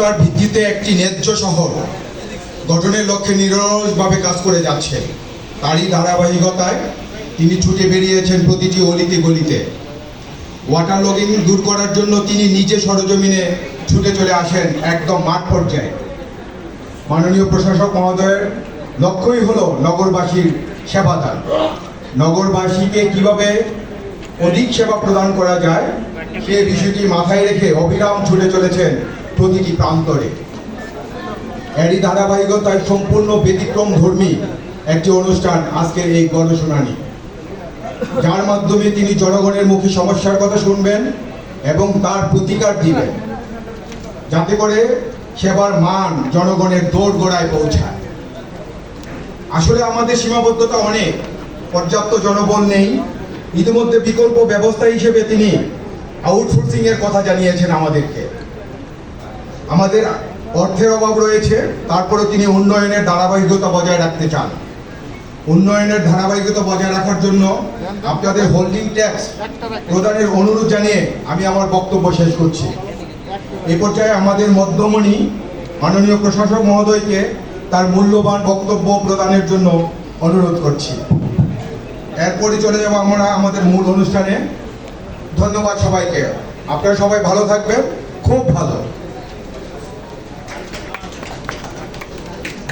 ধারাবাহিকতার ভিত্তিতে একটি ন্যায্য শহর গঠনের লক্ষ্যে নিরলসভাবে কাজ করে যাচ্ছে। তারই ধারাবাহিকতায় তিনি ছুটে বেরিয়েছেন প্রতিটি অলিতে গলিতে। ওয়াটার লগিং দূর করার জন্য তিনি নিজে সরজমিনে ছুটে চলে আসেন একদম মাঠ পর্যায়ে। মাননীয় প্রশাসক মহোদয়ের লক্ষ্যই হলো নগরবাসীর সেবাদান। নগরবাসীকে কীভাবে অধিক সেবা প্রদান করা যায় সে বিষয়টি মাথায় রেখে অবিরাম ছুটে চলেছেন প্রতিটি প্রান্তরে। এরই ধারাবাহিকতায় সম্পূর্ণ ব্যতিক্রম ধর্মী একটি অনুষ্ঠান আজকের এই গণশুনানি। যার মাধ্যমে তিনি জনগণের মুখে সমস্যার কথা শুনবেন এবং তার প্রতিকার দিবেন, যাতে করে সেবার মান জনগণের দৌড় গোড়ায় পৌঁছায়। আসলে আমাদের সীমাবদ্ধতা অনেক, পর্যাপ্ত জনবল নেই। ইতিমধ্যে বিকল্প ব্যবস্থা হিসেবে তিনি আউটসোর্সিং এর কথা জানিয়েছেন আমাদেরকে। আমাদের অর্থের অভাব রয়েছে তারপরে তিনি উন্নয়নের ধারাবাহিকতা বজায় রাখতে চান। উন্নয়নের ধারাবাহিকতা বজায় রাখার জন্য আপনাদের হোল্ডিং ট্যাক্স প্রদানের অনুরোধ জানিয়ে আমি আমার বক্তব্য শেষ করছি। এই পর্যায়ে আমাদের মধ্যমণি মাননীয় প্রশাসক মহোদয়কে তার মূল্যবান বক্তব্য প্রদানের জন্য অনুরোধ করছি। এরপরে চলে যাব আমরা আমাদের মূল অনুষ্ঠানে। ধন্যবাদ সবাইকে। আপনারা সবাই ভালো থাকবেন। খুব ভালো।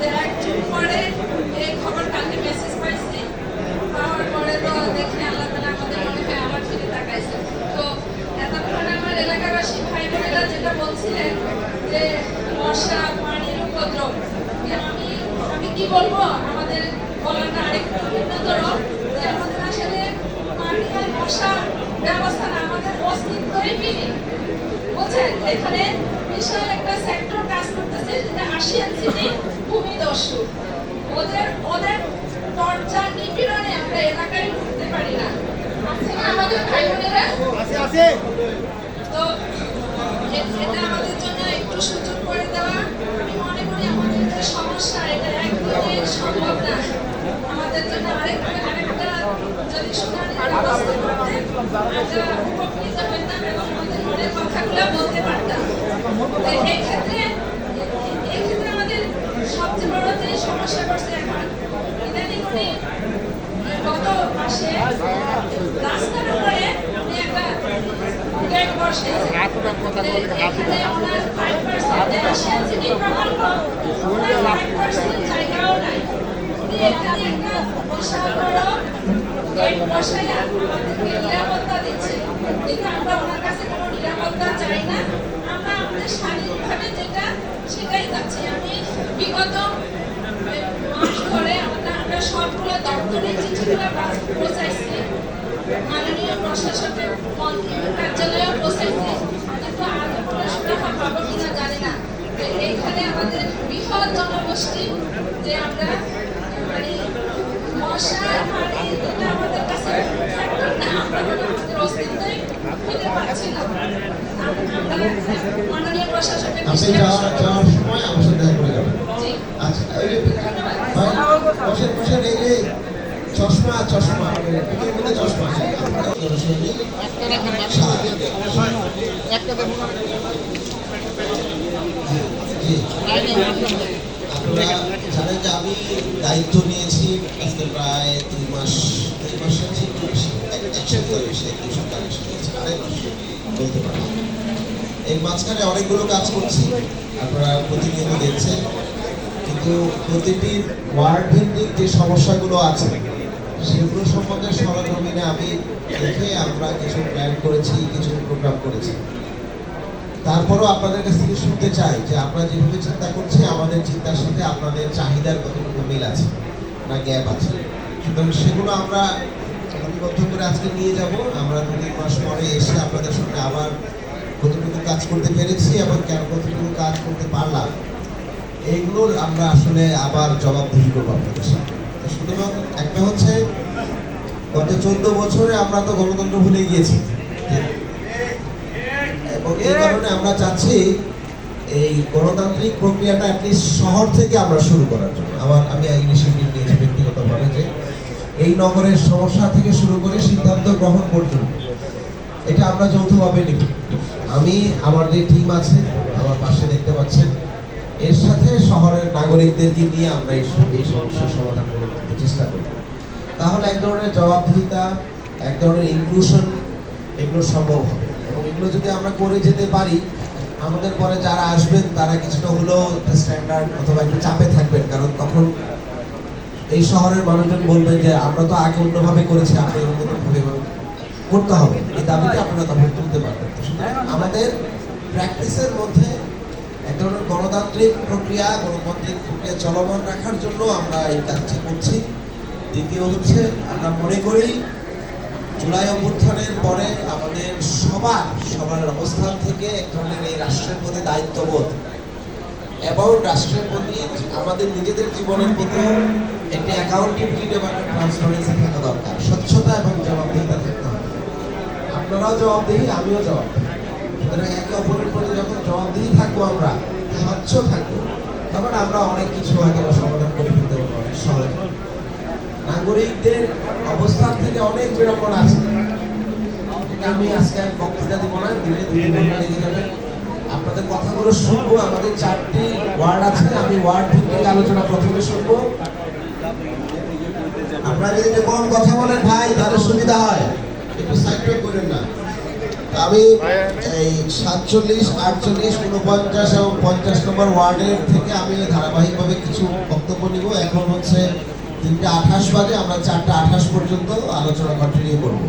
যে পরে এই খবর কালকে মেসেজ পাইছি। পাওয়ার পরে তো দেখে আল্লাহ তালা আমাদের আমার ফিরে তাকাইছে। তো এতক্ষণ আমার এলাকাবাসী ভাই বোনেরা যেটা বলছিলেন যে মশা পানির উপদ্রব আমি আমি কি বলব? আমাদের বলাটা আমাদের আসলে পানি আর মশা ব্যবস্থা আমাদের অস্তিত্বই বিলীন বুঝছেন? এখানে বিশাল একটা সেক্টর কাজ করতেছে, যেটা আসিয়ান সিটি ভূমিদস্যু ওদের ওদের দরজা নিপীড়নে আমরা এলাকায় ঢুকতে পারি না আছে না আমাদের ভাই বোনেরা তো এটা আমাদের জন্য একটু সুযোগ করে দেওয়া। সমস্যা, এটা একদমই সম্ভব আরেকটা আরেকটা যদি শুনানির ব্যবস্থা করতেন আমরা উপকৃত হইতাম এবং আমাদের মনের কথাগুলো বলতে পারতাম এই ক্ষেত্রে আমাদের সবচেয়ে বড় যে সমস্যা করছে এখন ইদানিং উনি গত মাসে রাস্তার উপরে উনি একটা গেট বসিয়েছেন এখানে ওনার ফাইভ পার্সেন্ট এশিয়ান সিটি প্রকল্প ওনার ফাইভ পার্সেন্ট জায়গাও নাই উনি এখানে একটা বিশাল বড় গেট বসাইয়া আমাদেরকে নিরাপত্তা দিচ্ছে কিন্তু আমরা ওনার কাছে কোনো চাই না আমরা আমাদের স্বাধীনভাবে যেটা সেটাই বিগত মাস ধরে আমরা আমরা সবগুলো দপ্তরের চিঠিগুলো পৌঁছাইছি মাননীয় প্রশাসকের মন্ত্রী কার্যালয়েও পৌঁছাইছি কিন্তু আগে কোনো সুরাহা পাবো কিনা জানি না তো এইখানে আমাদের বৃহৎ জনগোষ্ঠী যে আমরা মানে মশা পানি এটা আমাদের কাছে factor না আমরা কোনো আমাদের অস্তিত্বই ফিরে পাচ্ছি না। মাননীয় প্রশাসকের আপনি যাওয়ার সময় আমার সাথে দেখা করে যাবেন। আচ্ছা বসেন বসেন এই যে চশমা চশমা এর মধ্যে চশমা আছে। যে আমি দায়িত্ব নিয়েছি আজকে প্রায় দুই মাস, দুই মাসের চেয়ে একটু বেশি, এক সপ্তাহ বেশি মাস বলতে পারি এর মাঝখানে অনেকগুলো কাজ করছি, আপনারা প্রতিনিয়ত দেখছেন। কিন্তু প্রতিটি ওয়ার্ড ভিত্তিক যে সমস্যাগুলো আছে, সেগুলো সম্বন্ধে সরজমিনে আমি দেখে আমরা কিছু প্ল্যান করেছি, কিছু প্রোগ্রাম করেছি। তারপরও আপনাদের কাছ থেকে শুনতে চাই যে আমরা যেভাবে চিন্তা করছি আমাদের চিন্তার সাথে আপনাদের চাহিদার কতটুকু মিল আছে না গ্যাপ আছে। সুতরাং সেগুলো আমরা লিপিবদ্ধ করে আজকে নিয়ে যাব। আমরা দু তিন মাস পরে এসে আপনাদের সঙ্গে আবার কতটুকু কাজ করতে পেরেছি এবং কেন কতটুকু কাজ করতে পারলাম এইগুলোর আমরা আসলে আবার জবাবদিহি করব আপনাদের তো সুতরাং একটা হচ্ছে, গত চোদ্দ বছরে আমরা তো গণতন্ত্র ভুলে গিয়েছি। এই কারণে আমরা চাচ্ছি এই গণতান্ত্রিক প্রক্রিয়াটা অ্যাটলিস্ট শহর থেকে আমরা শুরু করার জন্য। আমার, আমি ইনিশিয়েটিভ নিয়েছি ব্যক্তিগতভাবে যে এই নগরের সমস্যা থেকে শুরু করে সিদ্ধান্ত গ্রহণ পর্যন্ত। এটা আমরা যৌথভাবে নিব। আমি, আমার যে টিম আছে, আমার পাশে দেখতে পাচ্ছেন, এর সাথে শহরের নাগরিকদেরকে নিয়ে আমরা এই সমস্যার সমাধান করতে চেষ্টা করি তাহলে এক ধরনের জবাবদিহিতা, এক ধরনের ইনক্লুশন এগুলো সম্ভব হবে। এগুলো যদি আমরা করে যেতে পারি, আমাদের পরে যারা আসবেন, তারা কিছুটা হলেও স্ট্যান্ডার্ড অথবা একটু চাপে থাকবেন। কারণ তখন এই শহরের মানুষজন বলবেন যে, আমরা তো আগে অন্যভাবে করেছি আপনি অন্যভাবে করতে হবে। এই দাবিতে আপনারা তখন তুলতে পারবেন। আমাদের প্র্যাকটিসের মধ্যে এক ধরনের গণতান্ত্রিক প্রক্রিয়া গণতান্ত্রিক প্রক্রিয়া চলমান রাখার জন্য আমরা এই কাজটি করছি। দ্বিতীয় হচ্ছে, আমরা মনে করি জুলাই অভ্যুত্থানের পরে আমাদের সবার সবার অবস্থান থেকে এক ধরনের এই রাষ্ট্রের প্রতি দায়িত্ববোধ। এবং রাষ্ট্রের প্রতি আমাদের নিজেদের জীবনের প্রতিও একটি অ্যাকাউন্টেবিলিটি এবং ট্রান্সপারেন্সি থাকা দরকার। স্বচ্ছতা এবং জবাবদিহিতা থাকতে হবে। আপনারাও জবাবদিহি, আমিও জবাবদিহি। সুতরাং একে অপরের প্রতি যখন জবাবদিহি থাকব আমরা, স্বচ্ছ থাকব, তখন আমরা অনেক কিছু হয়তো সমাধান করে ফেলতে পারব, অনেক নাগরিকদের অবস্থান থেকে অনেক বিড়ম্বনা আছে। আমি আজকে এক বক্তৃতা দিব না লেগে যাবে। আপনাদের কথাগুলো শুনব, আমাদের চারটি ওয়ার্ড আছে, আমি ওয়ার্ড ভিত্তিক আলোচনা প্রথমে শুনব। আপনারা যদি কম কথা বলেন, ভাই, তাহলে সুবিধা হয়। একটু সাইড করেন না। আমি এই সাতচল্লিশ, আটচল্লিশ উনপঞ্চাশ এবং পঞ্চাশ নম্বর ওয়ার্ডের থেকে আমি ধারাবাহিকভাবে কিছু বক্তব্য নিব। এখন হচ্ছে তিনটা আঠাশ বাজে, আমরা চারটা আঠাশ পর্যন্ত আলোচনা কন্টিনিউ করব।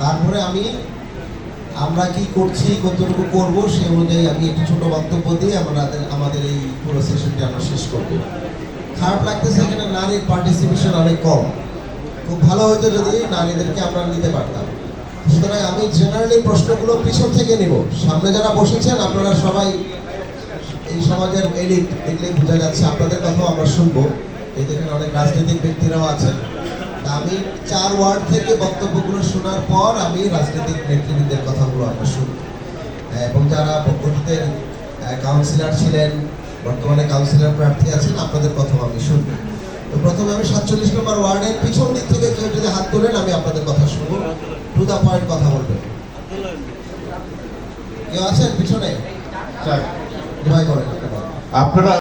তারপরে আমি, আমরা কি করছি, কতটুকু করব সেই অনুযায়ী আমি একটু ছোট বক্তব্য দিয়ে আমাদের আমাদের এই পুরো সেশনটি আমরা শেষ করব। খারাপ লাগতেছে এখানে নারীর পার্টিসিপেশন অনেক কম। খুব ভালো হতো যদি নারীদেরকে আমরা নিতে পারতাম। সুতরাং আমি জেনারেলি প্রশ্নগুলো পিছন থেকে নিব। সামনে যারা বসেছেন, আপনারা সবাই এই সমাজের এলিট দেখলেই বোঝা যাচ্ছে, আপনাদের কথাও আমরা শুনব। এই দেখেন অনেক রাজনৈতিক ব্যক্তিরাও আছেন। আমি চার ওয়ার্ড থেকে বক্তব্যগুলো শোনার পর আমি রাজনৈতিক নেতৃবৃন্দের কথাগুলো আমরা শুনব। এবং যারা অতীতের কাউন্সিলর ছিলেন বর্তমানে কাউন্সিলর প্রার্থী আছেন আপনাদের কথাও আমি শুনব। তো প্রথমে আমি সাতচল্লিশ নম্বর ওয়ার্ডের পিছন দিক থেকে কেউ যদি হাত তোলেন আমি আপনাদের কথা শুনব। টু দা পয়েন্ট কথা বলবেন। কেউ আছেন পিছনে? ভয় করেন। আপনারা